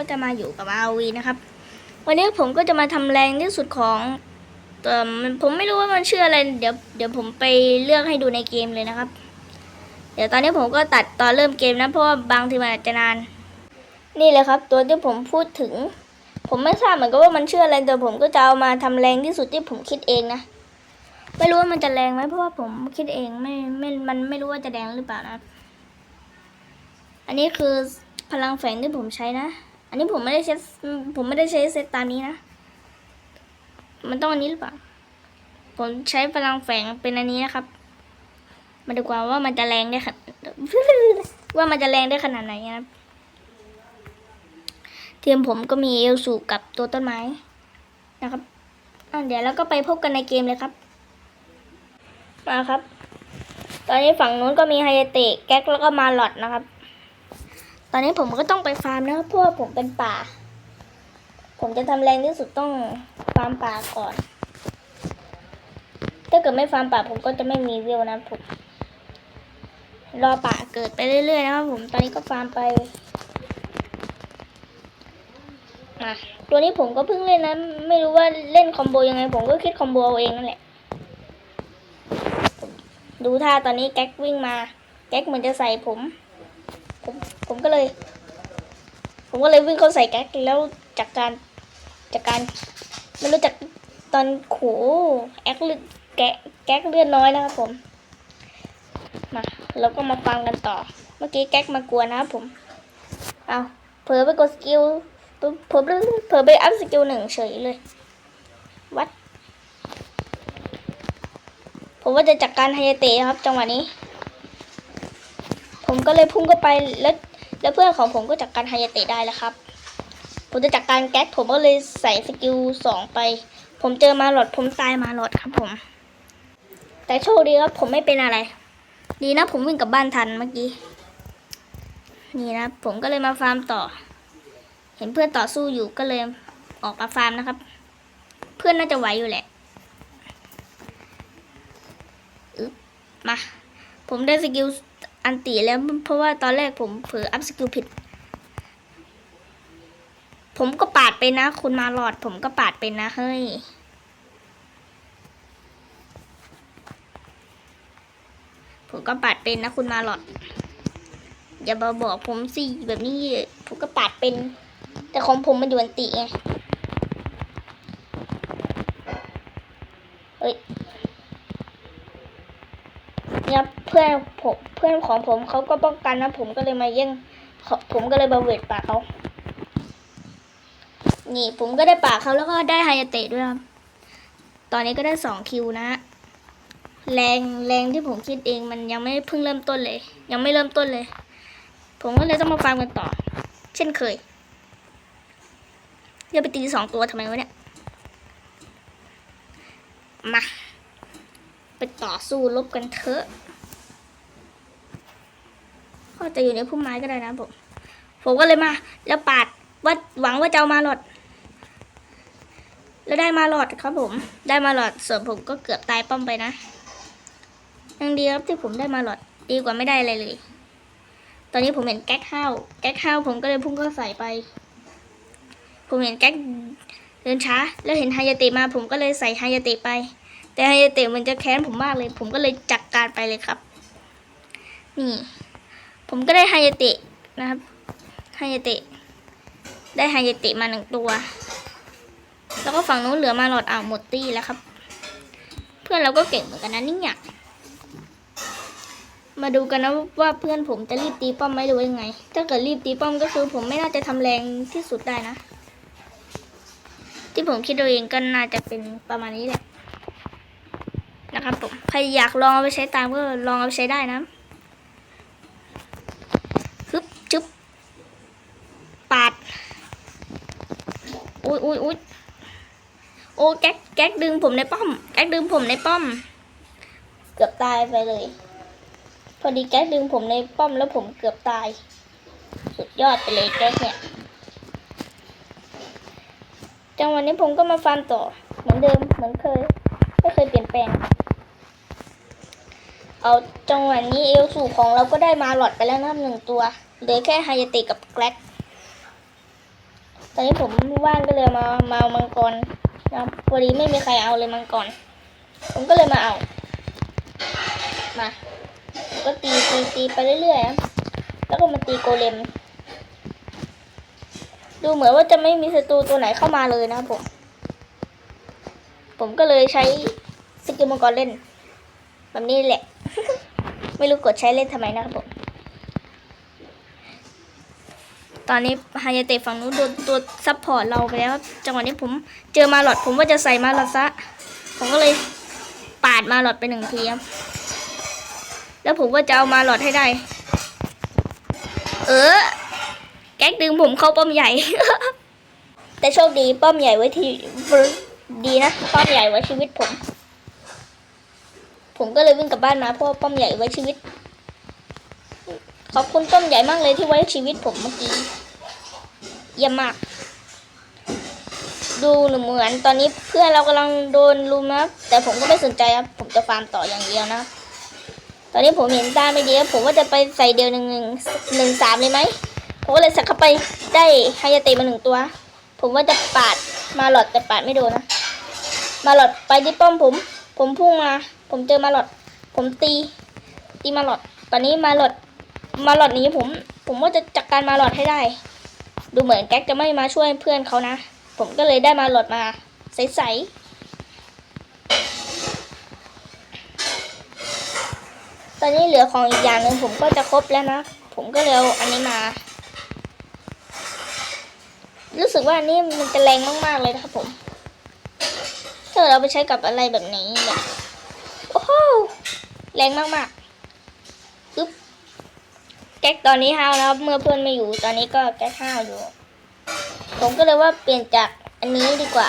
ก็จะมาอยู่กับ RV นะครับ วันนี้ผมก็จะมาทำแรงที่สุดของเอ่อมันผมไม่รู้ว่ามันชื่ออะไร เดี๋ยวเดี๋ยวผมไปเลือกให้ดูในเกมเลยนะครับ เดี๋ยวตอนนี้ผมก็ตัดตอนเริ่มเกมนะเพราะว่าบางทีมันอาจจะนาน นี่เลยครับ ตัวที่ผมพูดถึง ผมไม่ทราบเหมือนกันว่ามันชื่ออะไรแต่ผมก็จะเอามาทำแรงที่สุดที่ผมคิดเองนะไม่รู้ว่ามันจะแรงไหมเพราะว่าผมคิดเองไม่ไม่มันไม่รู้ว่าจะแรงหรือเปล่านะ อันนี้คือพลังแฝงที่ผมใช้นะ อันนี้ผมไม่ได้ใช้ผมไม่ได้ใช้เซตตามนี้นะ มันต้องอันนี้หรือเปล่า ผมใช้พลังแฝงเป็นอันนี้นะครับ มาดูกว่าว่ามันจะแรงได้ขนาดว่ามันจะแรงได้ขนาดไหนนะครับทีมผมก็มีเอลสูกับตัวต้นไม้นะครับอะเดี๋ยวเราก็ไปพบกันในเกมเลยครับ มาครับ ตอนนี้ฝั่งนู้นก็มีไฮเตะแก๊กแล้วก็มาหลอดนะครับ ตอนนี้ผมก็ต้องไปฟาร์มนะเพราะว่าผมเป็นป่า ผมจะทำแรงที่สุดต้องฟาร์มป่าก่อน ถ้าเกิดไม่ฟาร์มป่าผมก็จะไม่มีวิวนะผมรอป่าเกิดไปเรื่อยๆนะครับผม ตอนนี้ก็ฟาร์มไปอะตัวนี้ผมก็เพิ่งเล่นนะ ไม่รู้ว่าเล่นคอมโบยังไง ผมก็คิดคอมโบเอาเองนั่นแหละ ดูท่าตอนนี้แก๊กวิ่งมา แก๊กเหมือนจะใส่ผม ผมผมก็เลย ผมก็เลยวิ่งเข้าใส่แก๊กแล้วจากการจากการไม่รู้จักตอนโขแอ๊กเลือดแก๊กแก๊กเลือดน้อยนะครับผม มาเราก็มาฟังกันต่อ เมื่อกี้แก๊กมากลัวนะครับผม เอาเผลอไปกดสกิลเผลอเผลอเผลอไปอัพสกิลหนึ่งเฉยเลย วัด ผมว่าจะจัดการไฮเตะครับจังหวะนี้ ผมก็เลยพุ่งเข้าไปแล้วแล้วเพื่อนของผมก็จัดการไฮยาเตะได้แล้วครับ ผมจะจัดการแก๊สผมก็เลยใส่สกิลสองไป ผมเจอมาหลอดผมตายมาหลอดครับผม แต่โชคดีครับผมไม่เป็นอะไร ดีนะผมวิ่งกลับบ้านทันเมื่อกี้ นี่นะผมก็เลยมาฟาร์มต่อ เห็นเพื่อนต่อสู้อยู่ก็เลยออกมาฟาร์มนะครับ เพื่อนน่าจะไหวอยู่แหละอึบมา ผมได้สกิล อันติแล้วเพราะว่าตอนแรกผมเผลออัพสกิลผิด ผมก็ปาดไปนะ คุณมาหลอด ผมก็ปาดเป็นะ เฮ้ยผมก็ปาดเป็นนะคุณมาหลอด อย่ามาบอกผมสิแบบนี้ผมก็ปาดเป็น แต่ของผมมันอยู่อันติไง พื่อนของผมเขาก็ป้องกันนะผมก็เลยมาแย่งผมก็เลยบาเวทป่าเขา นี่ผมก็ได้ป่าเขาแล้วก็ได้ไฮยาเตะด้วยครับ ตอนนี้ก็ได้สองคิวนะ แรงแรงที่ผมคิดเองมันยังไม่เพิ่งเริ่มต้นเลย ยังไม่เริ่มต้นเลย ผมก็เลยต้องมาฟาร์มกันต่อ เช่นเคยจะไปตีสองตัวทำไมวะเนี่ย มา ไปต่อสู้รบกันเถอะ ก็จะอยู่ในพุ่มไม้ก็ได้นะผม ผมก็เลยมา แล้วปาดว่าหวังว่าจะเอามาหลอด แล้วได้มาหลอดครับผม ได้มาหลอด ส่วนผมก็เกือบตายป้อมไปนะยังดีครับที่ผมได้มาหลอด ดีกว่าไม่ได้อะไรเลย ตอนนี้ผมเห็นแก๊กข้าว แก๊กข้าวผมก็เลยพุ่งเข้าใส่ไป ผมเห็นแก๊กเดินช้า แล้วเห็นไฮยาเตะมา ผมก็เลยใส่ไฮยาเตะไป แต่ไฮยาเตะมันจะแค้นผมมากเลย ผมก็เลยจัดกการไปเลยครับ นี่ ผมก็ได้ไฮยาเตะนะครับไฮยาเตะ ได้ไฮยาเตะมาหนึ่งตัว แล้วก็ฝั่งนู้นเหลือมาหลอดอ่าวหมดตี้แล้วครับ เพื่อนเราก็เก่งเหมือนกันนะนี่เนี่ยมาดูกันนะว่าเพื่อนผมจะรีบตีป้อมไหมหรือยังไง ถ้าเกิดรีบตีป้อมก็คือผมไม่น่าจะทำแรงที่สุดได้นะ ที่ผมคิดเอาเองก็น่าจะเป็นประมาณนี้แหละนะครับผมใครอยากลองเอาไปใช้ตามก็ลองเอาไปใช้ได้นะฮึบจุ๊บปาด อุ้ยอุ้ยอุ้ยโอ้แก๊กแก๊กดึงผมในป้อม แก๊กดึงผมในป้อม เกือบตายไปเลย พอดีแก๊กดึงผมในป้อมแล้วผมเกือบตาย สุดยอดไปเลยแก๊กเนี่ย จังหวะนี้ผมก็มาฟาร์มต่อ เหมือนเดิมเหมือนเคย ไม่เคยเปลี่ยนแปลง เอาจังหวะนี้เอลสูของเราก็ได้มาหลอดไปแล้วนะครับหนึ่งตัวเหลือแค่ไฮยาตะกับแกลก ตอนนี้ผมว่างก็เลยมามาเอามังกรนะครับพอดีไม่มีใครเอาเลยมังกร ผมก็เลยมาเอา มาก็ตีตีตีไปเรื่อยๆนะแล้วก็มาตีโกเลม ดูเหมือนว่าจะไม่มีศัตรูตัวไหนเข้ามาเลยนะผม ผมก็เลยใช้สกิลมังกรเล่น แบบนี้แหละ ไม่รู้กดใช้เล่นทำไมนะครับผม ตอนนี้ฮายาเตะฝั่งนู้นโดนตัวซัพพอร์ตเราไปแล้วจังหวะนี้ผมเจอมาหลอดผมว่าจะใส่มาหลอดซะ ผมก็เลยปาดมาหลอดไปหนึ่งทีครับแล้วผมก็จะเอามาหลอดให้ได้ เออ แก๊กดึงผมเข้าป้อมใหญ่ แต่โชคดีป้อมใหญ่ไว้ที่ดีนะป้อมใหญ่ไว้ชีวิตผม ผมก็เลยวิ่งกลับบ้านมาเพราะว่าป้อมใหญ่ไว้ชีวิต ขอบคุณป้อมใหญ่มากเลยที่ไว้ชีวิตผมเมื่อกี้ เยี่ยมมาก ดูเหมือนตอนนี้เพื่อนเรากำลังโดนลุมนะแต่ผมก็ไม่สนใจครับ ผมจะฟาร์มต่ออย่างเดียวนะ ตอนนี้ผมเห็นตาไม่ดีครับผมว่าจะไปใส่เดียวหนึ่งหนึ่งหนึ่งสามเลยไหมผมก็เลยสักเข้าไปได้ไฮยาเตะมาหนึ่งตัว ผมว่าจะปาดมาหลอดแต่ปาดไม่โดนนะ มาหลอดไปที่ป้อมผม ผมพุ่งมา ผมเจอมาหลอด ผมตี ตีมาหลอด ตอนนี้มาหลอดมาหลอดนี้ผม ผมว่าจะจัดการมาหลอดให้ได้ ดูเหมือนแก๊กจะไม่มาช่วยเพื่อนเขานะ ผมก็เลยได้มาหลดมา ใสๆ ตอนนี้เหลือของอีกอย่างหนึ่งผมก็จะครบแล้วนะ ผมก็เลยเอาอันนี้มา รู้สึกว่าอันนี้มันจะแรงมากๆเลยนะครับผม ถ้าเราไปใช้กับอะไรแบบนี้เนี่ยโอ้โหแรงมากๆ แก๊กตอนนี้ห้าวนะครับ เมื่อเพื่อนไม่อยู่ตอนนี้ก็แก๊กห้าวอยู่ ผมก็เลยว่าเปลี่ยนจากอันนี้ดีกว่า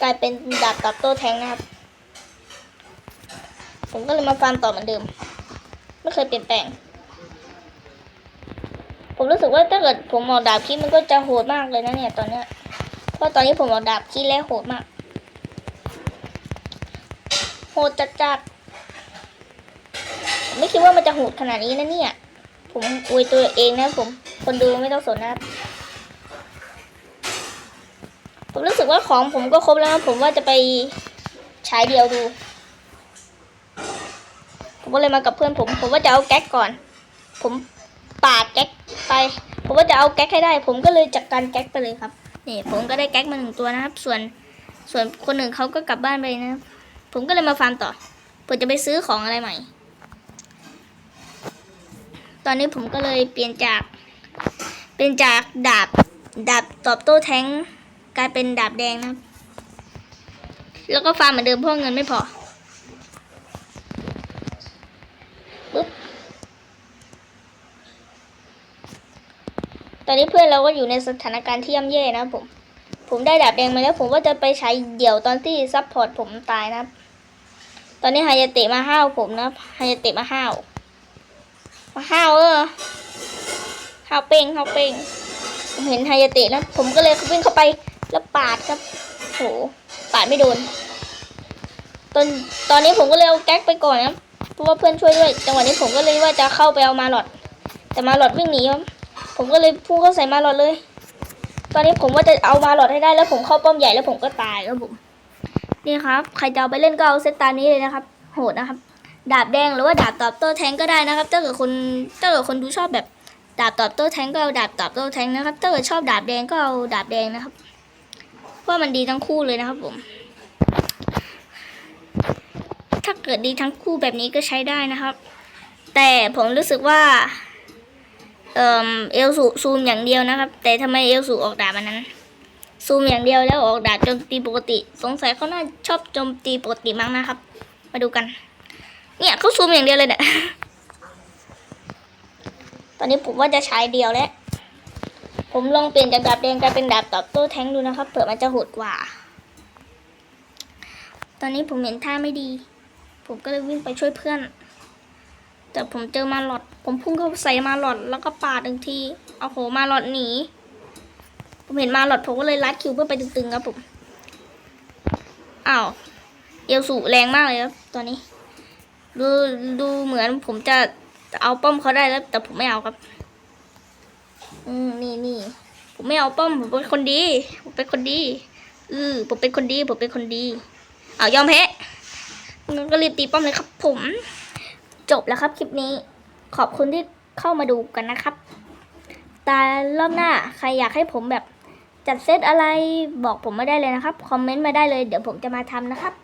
กลายเป็นดาบกับโต้แทงนะครับ ผมก็เลยมาฟาร์มต่อเหมือนเดิม ไม่เคยเปลี่ยนแปลง ผมรู้สึกว่าถ้าเกิดผมออกดาบคิดมันก็จะโหดมากเลยนะเนี่ยตอนเนี้ยเพราะตอนนี้ผมออกดาบคิดแล้วโหดมาก โหดจัดจัดไม่คิดว่ามันจะโหดขนาดนี้นะเนี่ย ผมอวยตัวเองนะผม คนดูไม่ต้องสนนะครับผมรู้สึกว่าของผมก็ครบแล้วนะผมว่าจะไปใช้เดียวดู ผมก็เลยมากับเพื่อนผม ผมว่าจะเอาแก๊กก่อน ผมปาดแก๊กไป ผมว่าจะเอาแก๊กให้ได้ ผมก็เลยจัดการแก๊กไปเลยครับนี่ผมก็ได้แก๊กมาหนึ่งตัวนะครับ ส่วนส่วนคนหนึ่งเขาก็กลับบ้านไปนะครับผมก็เลยมาฟาร์มต่อเพื่อจะไปซื้อของอะไรใหม่ ตอนนี้ผมก็เลยเปลี่ยนจาก เป็นจากดาบดาบตอบโต้แทงกลายเป็นดาบแดงนะครับ แล้วก็ฟาร์มเหมือนเดิมเพราะเงินไม่พอปึ๊บตอนนี้เพื่อนเราก็อยู่ในสถานการณ์ที่ย่ำแย่นะผม ผมได้ดาบแดงมาแล้ว ผมว่าจะไปใช้เดี่ยวตอนที่ซัพพอร์ตผมตายนะครับ ตอนนี้ไฮยาเตะมาห้าวผมนะครับฮยาเตะมาห้าว มาห้าวเออห้าวเป้งห้าวเป้งผมเห็นไฮยาเตะแล้วผมก็เลยวิ่งเข้าไปแล้วปาดครับโหปาดไม่โดน ตอนตอนนี้ผมก็เลยเอาแก๊กไปก่อนนะครับเพราะว่าเพื่อนช่วยด้วย จังหวะนี้ผมก็เลยว่าจะเข้าไปเอามาหลอด แต่มาหลอดวิ่งหนีครับผมก็เลยพุ่งเข้าใส่มาหลอดเลย ตอนนี้ผมว่าจะเอามาหลอดให้ได้แล้วผมเข้าป้อมใหญ่แล้วผมก็ตายครับผมนี่ครับ ใครจะเอาไปเล่นก็เอาเซตตานี้เลยนะครับ โหดนะครับ ดาบแดงหรือว่าดาบตอบโต้แทงก็ได้นะครับ ถ้าเกิดคนถ้าเกิดคนดูชอบแบบดาบตอบโต้แทงก็เอาดาบตอบโต้แทงนะครับ ถ้าเกิดชอบดาบแดงก็เอาดาบแดงนะครับ เพราะมันดีทั้งคู่เลยนะครับผม ถ้าเกิดดีทั้งคู่แบบนี้ก็ใช้ได้นะครับ แต่ผมรู้สึกว่า เออเอลสูซูมอย่างเดียวนะครับ แต่ทำไมเอลสูออกดาบอันนั้น ซูมอย่างเดียวแล้วออกดาบโจมตีปกติ สงสัยเขาน่าชอบโจมตีปกติมั้งนะครับ มาดูกัน เนี่ยเขาซูมอย่างเดียวเลยเนี่ย ตอนนี้ผมว่าจะใช้เดียวแล้ว ผมลองเปลี่ยนจากดาบแดงกลายเป็นดาบตอบโต้แทงดูนะครับ เผื่อมันจะโหดกว่า ตอนนี้ผมเห็นท่าไม่ดี ผมก็เลยวิ่งไปช่วยเพื่อน แต่ผมเจอมาหลอด ผมพุ่งเข้าใส่มาหลอดแล้วก็ปาดหนึ่งที เอาโหมาหลอดหนี ผมเห็นมาหลอดผมก็เลยลัดคิวเพื่อไปตึงๆครับผม อ้าว เอลสูแรงมากเลยครับตอนนี้ ดูดูเหมือนผมจะเอาป้อมเขาได้แล้ว แต่ผมไม่เอาครับ อืมนี่นี่ผมไม่เอาป้อมผมเป็นคนดี ผมเป็นคนดีเออผมเป็นคนดี ผมเป็นคนดี เอายอมแพ้งั้นก็รีบตีป้อมเลยครับ ผม จบแล้วครับคลิปนี้ ขอบคุณที่เข้ามาดูกันนะครับ ตารอบหน้าใครอยากให้ผมแบบจัดเซตอะไรบอกผมมาได้เลยนะครับ คอมเมนต์มาได้เลย เดี๋ยวผมจะมาทำนะครับ